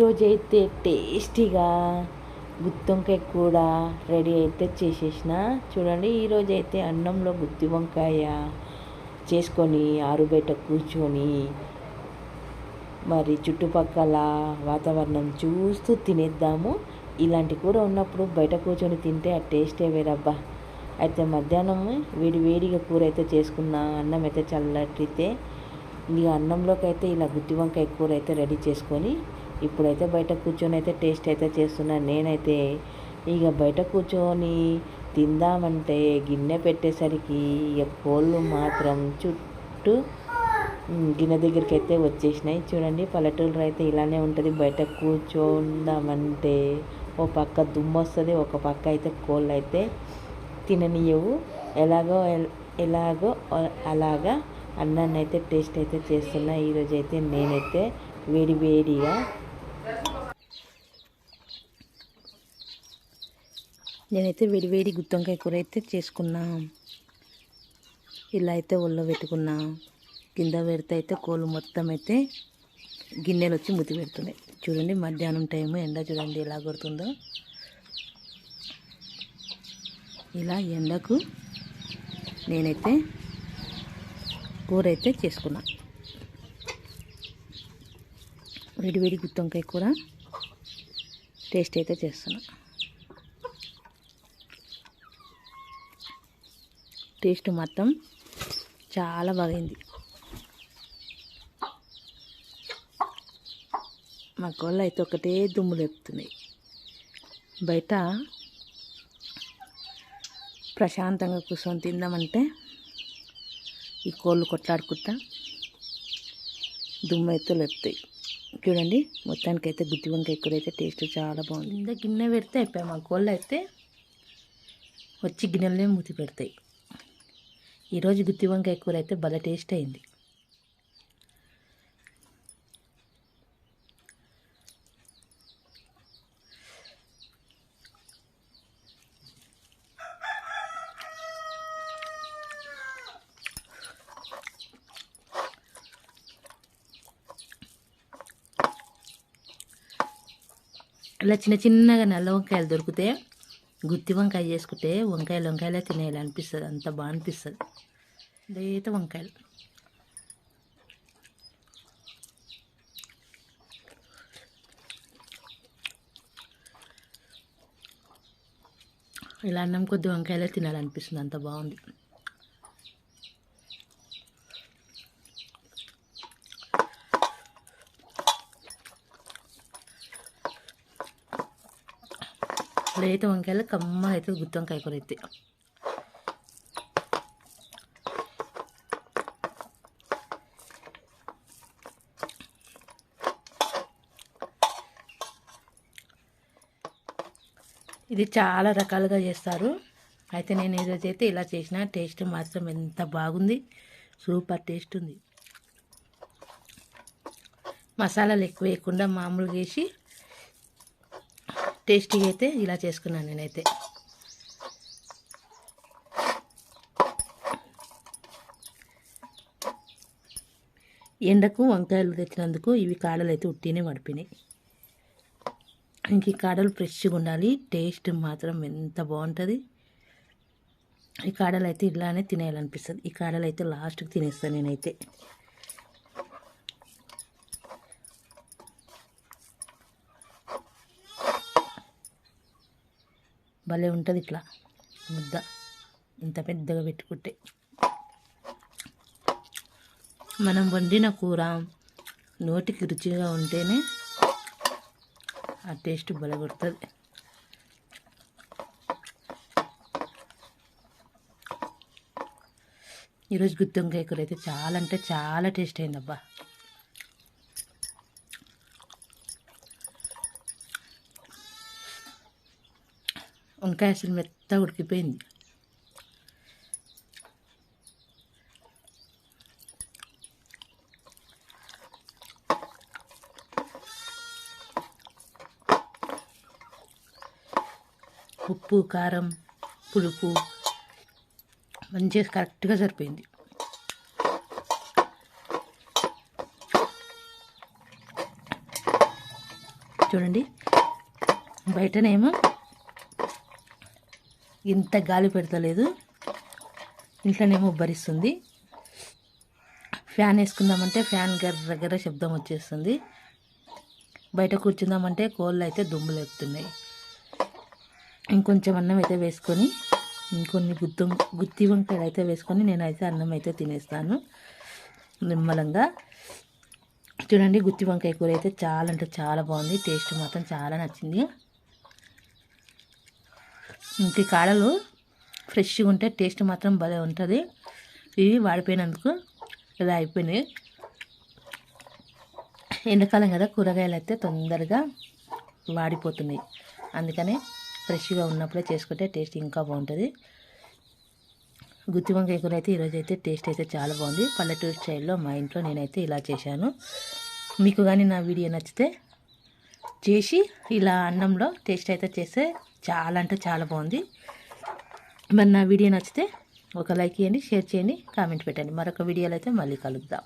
ఈరోజు అయితే టేస్టీగా గుత్తొంకాయ కూడా రెడీ అయితే చేసేసిన. చూడండి ఈరోజు అయితే అన్నంలో గుత్తి వంకాయ చేసుకొని ఆరుబయట కూర్చొని మరి చుట్టుపక్కల వాతావరణం చూస్తూ తినేద్దాము. ఇలాంటి కూర ఉన్నప్పుడు బయట కూర్చొని తింటే ఆ టేస్టే వేరబ్బా. అయితే మధ్యాహ్నం వేడి వేడిగా కూర అయితే చేసుకున్న అన్నం అయితే చల్లటితే ఇక అన్నంలోకి అయితే ఇలా గుత్తి వంకాయ కూర అయితే రెడీ చేసుకొని ఇప్పుడైతే బయట కూర్చొని అయితే టేస్ట్ అయితే చేస్తున్నాను నేనైతే ఇక బయట కూర్చొని తిందామంటే గిన్నె పెట్టేసరికి ఇక కోళ్ళు మాత్రం చుట్టూ గిన్నె దగ్గరికి అయితే వచ్చేసినాయి. చూడండి పల్లెటూరులో అయితే ఇలానే ఉంటుంది. బయట కూర్చోందామంటే ఓ పక్క దుమ్ము వస్తుంది ఒక పక్క అయితే కోళ్ళు అయితే తిననీయవు. ఎలాగో ఎలాగో అలాగా అన్నాన్ని అయితే టేస్ట్ అయితే చేస్తున్నా. ఈరోజు అయితే నేనైతే వేడి వేడిగా నేనైతే వేడివేడి గుత్తొంకాయ కూర అయితే చేసుకున్నా. ఇలా అయితే ఒళ్ళో పెట్టుకున్నా. కింద పెడితే అయితే కోళ్ళు మొత్తం అయితే గిన్నెలు వచ్చి ముతి పెడుతున్నాయి. చూడండి మధ్యాహ్నం టైము ఎండ చూడండి ఎలా కొడుతుందో. ఇలా ఎండకు నేనైతే కూర అయితే చేసుకున్నా. వేడివేడి గుత్తొంకాయ కూర టేస్ట్ అయితే చేస్తున్నా. టేస్ట్ మొత్తం చాలా బాగైంది. మా కోళ్ళు అయితే ఒకటే దుమ్ము లేపుతున్నాయి. బయట ప్రశాంతంగా కూర్చొని తిందామంటే ఈ కోళ్ళు కొట్లాడుకుంటా దుమ్ము అయితే లేపుతాయి. చూడండి మొత్తానికైతే గుత్తి వంకాయ కూర అయితే టేస్ట్ చాలా బాగుంది. ఇంత గిన్నె పెడితే అయిపోయాయి మా కోళ్ళు అయితే. వచ్చి గిన్నెలనే మూతి పెడతాయి. ఈరోజు గుత్తి వంకాయ కూర అయితే భలే టేస్ట్ అయింది. ఇలా చిన్న చిన్నగా నల్ల వంకాయలు దొరికితే గుత్తి వంకాయ చేసుకుంటే వంకాయలు వంకాయలే తినేయాలి అనిపిస్తుంది. అంత బాగా అనిపిస్తుంది. లేత వంకాయలు. ఇలా అన్నం కొద్ది వంకాయలే తినాలనిపిస్తుంది. అంత బాగుంది. లేత వంకాయలు కమ్మ అయితే గుత్తి వంకాయ కూర అయితే. ఇది చాలా రకాలుగా చేస్తారు. అయితే నేను ఈరోజు అయితే ఇలా చేసిన. టేస్ట్ మాత్రం ఎంత బాగుంది. సూపర్ టేస్ట్ ఉంది. మసాలాలు ఎక్కువ వేయకుండా మామూలుగా వేసి టేస్టీగా అయితే ఇలా చేసుకున్నాను నేనైతే. ఎండకు వంకాయలు తెచ్చినందుకు ఇవి కాడలు అయితే ఉట్టినే పడిపోయినాయి ఇంక ఈ కాడలు ఫ్రెష్గా ఉండాలి టేస్ట్ మాత్రం ఎంత బాగుంటుంది. ఈ కాడలు అయితే ఇలానే తినేయాలనిపిస్తుంది. ఈ కాడలు అయితే లాస్ట్కి తినేస్తాను నేనైతే. భలే ఉంటుంది ఇట్లా. ముద్ద. ఇంత పెద్దగా పెట్టుకుంటే. మనం వండిన కూర నోటికి రుచిగా ఉంటేనే ఆ టేస్ట్ భలే కొడుతుంది. ఈరోజు గుత్తొంకాయ కూర అయితే చాలా అంటే చాలా టేస్ట్ అయిందబ్బా. వంకాయ అసలు మెత్త ఉడికిపోయింది. ఉప్పు కారం పులుపు మంచిగా కరెక్ట్గా సరిపోయింది. చూడండి బయటనేమో ఇంత గాలి పెడతలేదు. ఇంట్లోనేమో భరిస్తుంది ఫ్యాన్ వేసుకుందామంటే ఫ్యాన్ గర్ర గర్ర శబ్దం వచ్చేస్తుంది. బయట కూర్చుందామంటే కోళ్ళు అయితే దుమ్ము లేపుతున్నాయి. ఇంకొంచెం అన్నం అయితే వేసుకొని ఇంకొన్ని గుత్తి గుత్తి వంకాయలు అయితే వేసుకొని నేనైతే అన్నం అయితే తినేస్తాను. నిమ్మలంగా. చూడండి గుత్తి వంకాయ కూర అయితే చాలా అంటే చాలా బాగుంది. టేస్ట్ మాత్రం చాలా నచ్చింది. ఇంక కాడలు ఫ్రెష్గా ఉంటే టేస్ట్ మాత్రం భలే ఉంటుంది. ఇవి వాడిపోయినందుకు ఇలా అయిపోయినాయి. ఎండాకాలం కదా కూరగాయలు అయితే తొందరగా వాడిపోతున్నాయి. అందుకనే ఫ్రెష్గా ఉన్నప్పుడే చేసుకుంటే టేస్ట్ ఇంకా బాగుంటుంది. గుత్తి వంకాయ కూర అయితే ఈరోజు అయితే టేస్ట్ అయితే చాలా బాగుంది. పల్లెటూరు స్టైల్లో మా ఇంట్లో నేనైతే ఇలా చేశాను. మీకు కానీ నా వీడియో నచ్చితే చేసి ఇలా అన్నంలో టేస్ట్ అయితే చేస్తే చాలా అంటే చాలా బాగుంది. మరి నా వీడియో నచ్చితే ఒక లైక్ చేయండి షేర్ చేయండి కామెంట్ పెట్టండి. మరొక వీడియోలో అయితే మళ్ళీ కలుద్దాం.